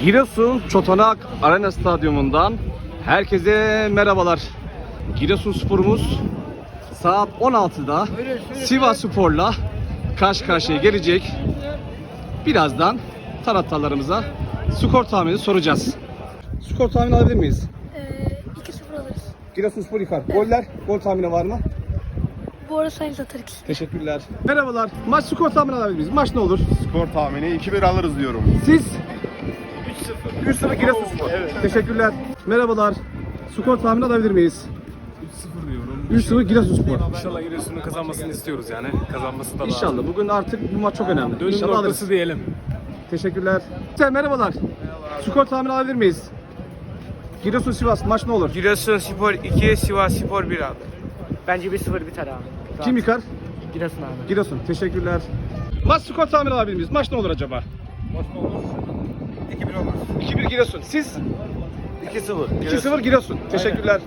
Giresun Çotanak Arena Stadyumundan herkese merhabalar. Giresun sporumuz saat 16'da Sivas Spor'la karşı karşıya gelecek. Birazdan taraftarlarımıza skor tahmini soracağız. Skor tahmini alabilir miyiz? Ee, 2-0 alırız. Giresun Spor yıkar. Goller, gol tahmini var mı? Bu arada sayın atar ikisi. Teşekkürler. Merhabalar. Maç skor tahmini alabilir miyiz? Maç ne olur? Skor tahmini 2-1 alırız diyorum. Siz? 3-0. 3-0 Giresunspor. Teşekkürler. Merhabalar. Skor tahmini alabilir miyiz? 3-0 diyorum. 3-0 Giresunspor. İnşallah Giresun'un kazanmasını istiyoruz yani. Kazanması da lazım. İnşallah. Bugün artık bu maç çok önemli. Dönüm İnşallah noktası alırız. diyelim. Teşekkürler. Sen merhabalar. Skor tahmini alabilir miyiz? Giresun Sivas maç ne olur? Giresun Spor 2, Sivas Spor 1 abi. Bence 1-0 biter abi. Kim yıkar? Giresun abi. Giresun. Teşekkürler. Maç skor tahmini alabilir miyiz? Maç ne olur acaba? Maç ne olur? 2-1 olmaz. 2-1 Giresun. Siz? 2-0. 2-0 Giresun. Teşekkürler.